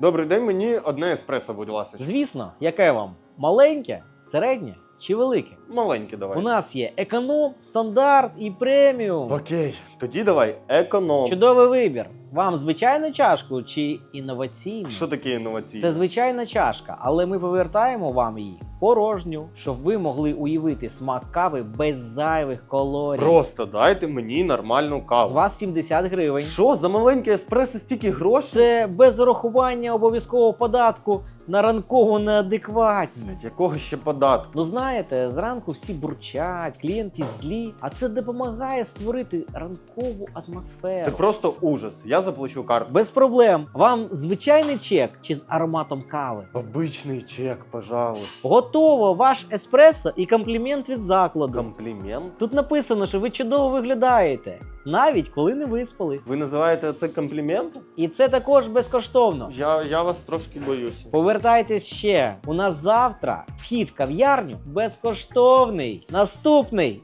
Добрий день, мені одне еспресо, будь ласка. Звісно, яке вам? Маленьке, середнє чи велике? Маленьке давай. У нас є економ, стандарт і преміум. Окей, тоді давай економ. Чудовий вибір. Вам звичайну чашку чи інноваційну? Що таке інноваційне? Це звичайна чашка, але ми повертаємо вам її порожню, щоб ви могли уявити смак кави без зайвих колорів. Просто дайте мені нормальну З каву. вас 70 гривень. Що за маленьке еспресо стільки грошей? Це без урахування обов'язкового податку на ранкову неадекватність. Якого ще податку? Ну знаєте, зранку всі бурчать, клієнти злі, а це допомагає створити ранкову атмосферу. Це просто ужас. Я заплачу карту. Без проблем. Вам звичайний чек чи з ароматом кави. Обичний чек, пожалуйста. Готово ваш еспресо і комплімент від закладу. Комплімент. Тут написано, що ви чудово виглядаєте, навіть коли не виспались. Ви називаєте це компліментом? І це також безкоштовно. Я, я вас трошки боюся. Повертайтесь ще. У нас завтра вхід в кав'ярню безкоштовний. Наступний